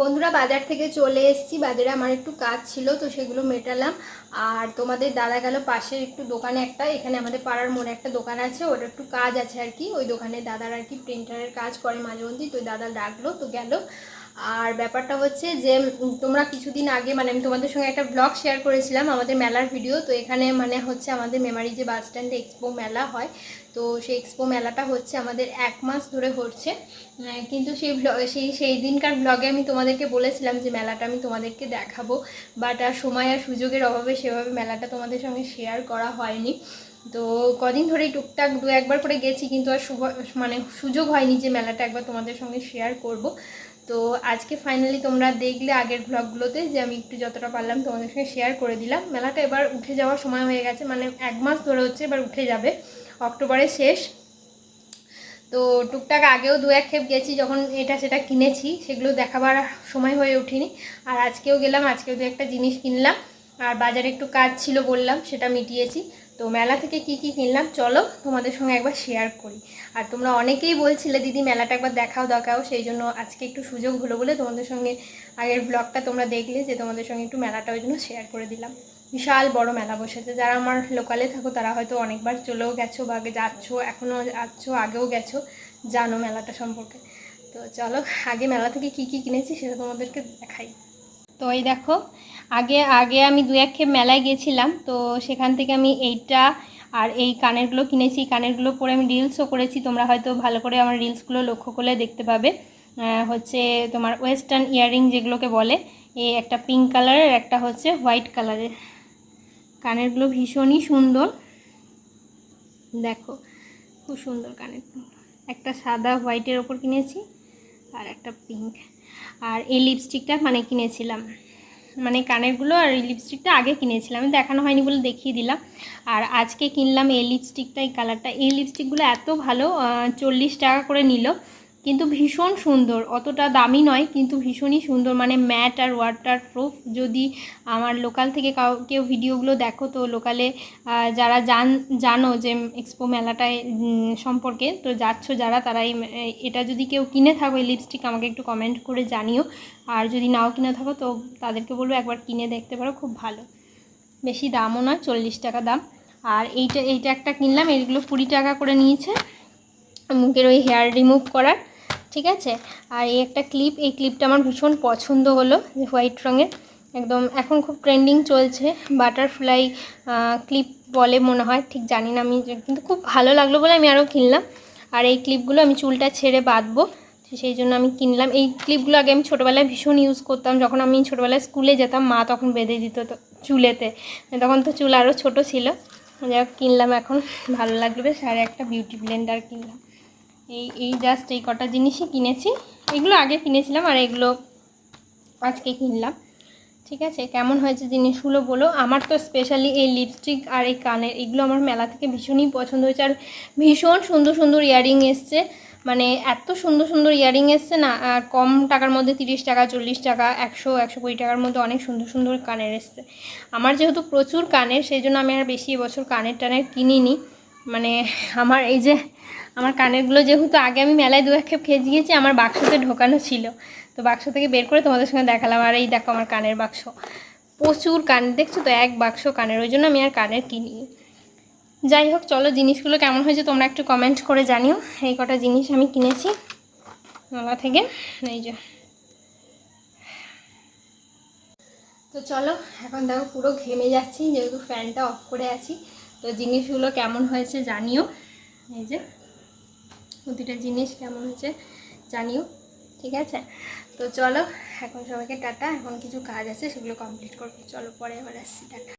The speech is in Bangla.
বন্ধুরা বাজার থেকে চলে এসেছি। বাজারে আমার একটু কাজ ছিল, তো সেগুলো মেটালাম। আর তোমাদের দাদা গেল পাশের একটু দোকানে একটা, এখানে আমাদের পাড়ার মোড়ে একটা দোকান আছে ওটা একটু কাজ আছে আর কি। ওই দোকানে দাদার আর কি প্রিন্টারের কাজ করে মাঝে মধ্যেই, তো দাদা ডাকলো, তো গেল। আর ব্যাপারটা হচ্ছে যে তোমরা কিছুদিন আগে মানে আমি তোমাদের সঙ্গে একটা ব্লগ শেয়ার করেছিলাম, আমাদের মেলার ভিডিও তো এখানে মানে হচ্ছে আমাদের মেমারি যে বাস স্ট্যান্ডে এক্সপো মেলা হয়, তো সেই এক্সপো মেলাটা হচ্ছে আমাদের এক মাস ধরে হচ্ছে। কিন্তু সেই সেই সেই দিনকার ব্লগে আমি তোমাদেরকে বলেছিলাম যে, মেলাটা আমি তোমাদেরকে দেখাবো বাট আর সময় আর সুযোগের অভাবে সেভাবে মেলাটা তোমাদের সঙ্গে শেয়ার করা হয়নি। তো কদিন ধরেই টুকটাক দু একবার করে গেছি, কিন্তু আর মানে সুযোগ হয়নি যে, মেলাটা একবার তোমাদের সঙ্গে শেয়ার করব। তো আজকে ফাইনালি তোমরা দেখলে আগের ব্লগগুলোতে যে আমি একটু যতটা পারলাম তোমাদের সঙ্গে শেয়ার করে দিলাম। মেলাটা এবার উঠে যাওয়ার সময় হয়ে গেছে মানে এক মাস ধরে হচ্ছে এবার উঠে যাবে অক্টোবরের শেষ। তো টুকটাক আগেও দু এক খেপ গেছি যখন এটা সেটা কিনেছি, সেগুলো দেখাবার সময় হয়ে ওঠেনি। আর আজকেও গেলাম, আজকেও দু একটা জিনিস কিনলাম। আর বাজারে একটু কাজ ছিল বললাম, সেটা মিটিয়েছি। তো মেলা থেকে কি কি কিনলাম? চলো তোমাদের সঙ্গে একবার শেয়ার করি। আর তোমরা অনেকেই বলছিলে, দিদি, মেলাটা একবার দেখাও দেখাও। সেই জন্য আজকে একটু সুযোগ হলো বলে তোমাদের সঙ্গে আগের ব্লগটা তোমরা দেখলে যে তোমাদের সঙ্গে একটু মেলাটা ওই জন্য শেয়ার করে দিলাম। বিশাল বড় মেলা বসেছে। যারা আমার লোকালে থাকো, তারা হয়তো অনেকবার চলেও গেছো বা আগে যাচ্ছো এখনও যাচ্ছ আগেও গেছো, জানো মেলাটা সম্পর্কে। তো চলো, আগে মেলা থেকে কি কি কিনেছি সেটা তোমাদেরকে দেখাই। তো এই দেখো, আগে আগে আমি দু এক খেপ মেলায় গেছিলাম, তো সেখান থেকে আমি এইটা আর এই কানেরগুলো কিনেছি। কানেরগুলো পরে আমি রিলসও করেছি, তোমরা হয়তো ভালো করে আমার রিলসগুলো লক্ষ্য করলে দেখতে পাবে। হচ্ছে তোমার ওয়েস্টার্ন ইয়াররিং যেগুলোকে বলে এই একটা পিঙ্ক কালারের একটা হচ্ছে হোয়াইট কালারের কানেরগুলো ভীষণই সুন্দর। দেখো, খুব সুন্দর কানের একটা সাদা হোয়াইটের ওপর কিনেছি, আর একটা পিঙ্ক আর এই লিপস্টিকটা মানে কিনেছিলাম। মানে কানেরগুলো আর এই লিপস্টিকটা আগে কিনেছিলাম। আমি দেখানো হয়নি বলে দেখিয়ে দিলাম। আর আজকে কিনলাম এই লিপস্টিকটা এই কালারটা এই লিপস্টিকগুলো এত ভালো চল্লিশ টাকা করে নিল। কিন্তু ভীষণ সুন্দর। অতটা দামি নয়, কিন্তু ভীষণই সুন্দর। মানে ম্যাট আর ওয়াটার প্রুফ যদি আমার লোকাল থেকে কাউ, কেউ ভিডিওগুলো দেখো, তো লোকালে যারা জান, জানো যে এক্সপো মেলাটায় সম্পর্কে, তো যাচ্ছ যারা, তারা এটা যদি কেউ কিনে থাকো, এই লিপস্টিক আমাকে একটু কমেন্ট করে জানিও। আর যদি নাও কিনে থাকো, তো তাদেরকে বলব একবার কিনে দেখতে পারো, খুব ভালো। বেশি দামও নয়, চল্লিশ টাকা দাম। আর এইটা এইটা একটা কিনলাম এইগুলো কুড়ি টাকা করে নিয়েছে। মুখের ওই হেয়ার রিমুভ করার। ঠিক আছে? আর এই একটা ক্লিপ এই ক্লিপটা আমার ভীষণ পছন্দ হলো যে হোয়াইট রঙের। একদম এখন খুব ট্রেন্ডিং চলছে। বাটারফ্লাই ক্লিপ বলে মনে হয়, ঠিক জানি না আমি কিন্তু খুব ভালো লাগল বলে আমি আরও কিনলাম। আর এই ক্লিপগুলো আমি চুলটা ছেড়ে বাঁধবো সেই জন্য আমি কিনলাম। এই ক্লিপগুলো আগে আমি ছোটোবেলায় ভীষণ ইউজ করতাম। যখন আমি ছোটোবেলায় স্কুলে যেতাম, মা তখন বেঁধে দিত তো চুলেতে। তখন তো চুল আরও ছোটো ছিল। যাই কিনলাম এখন। ভালো লাগবে আর একটা বিউটি ব্লেন্ডার কিনলাম। এই এই জাস্ট এই কটা জিনিসই কিনেছি। এগুলো আগে কিনেছিলাম আর এগুলো আজকে কিনলাম। ঠিক আছে, কেমন হয়েছে জিনিসগুলো বলো। আমার তো স্পেশালি এই লিপস্টিক আর এই কানের এগুলো আমার মেলা থেকে ভীষণই পছন্দ হয়েছে। আর ভীষণ সুন্দর সুন্দর ইয়ারিং এসছে। মানে এত সুন্দর সুন্দর ইয়ারিং এসছে না, আর কম টাকার মধ্যে তিরিশ টাকা, চল্লিশ টাকা, একশো একশো কুড়ি টাকার মধ্যে অনেক সুন্দর সুন্দর কানের এসছে। আমার যেহেতু প্রচুর কানের, সেই জন্য আমি আর বেশি এবছর কানের টানের কিনিনি। মানে আমার এই যে আমার কানেরগুলো যেহেতু আগে আমি মেলায় দু এক খেপ খেয়ে গিয়েছি, আমার বাক্সতে ঢোকানো ছিল। তো বাক্স থেকে বের করে তোমাদের সঙ্গে দেখালাম। আর এই দেখো আমার কানের বাক্স। প্রচুর কান, দেখছ তো? এক বাক্স কানের, ওই জন্য আমি আর কানের কিনি। যাই হোক, চলো জিনিসগুলো কেমন হয়েছে তোমরা একটু কমেন্ট করে জানিও। এই কটা জিনিস আমি কিনেছি মেলা থেকে। এই যে। তো চলো, এখন দেখো পুরো ঘেমে যাচ্ছি, যেহেতু ফ্যানটা অফ করে আছি। তো জিনিসগুলো কেমন হয়েছে জানিও। এই যে, প্রতিটা জিনিস কেমন হয়েছে জানিও, ঠিক আছে? তো চলো, এখন সবাইকে টাটা, এখন কিছু কাজ আছে, সেগুলো কমপ্লিট করব। চলো, পরে আবার আসছি, টাটা।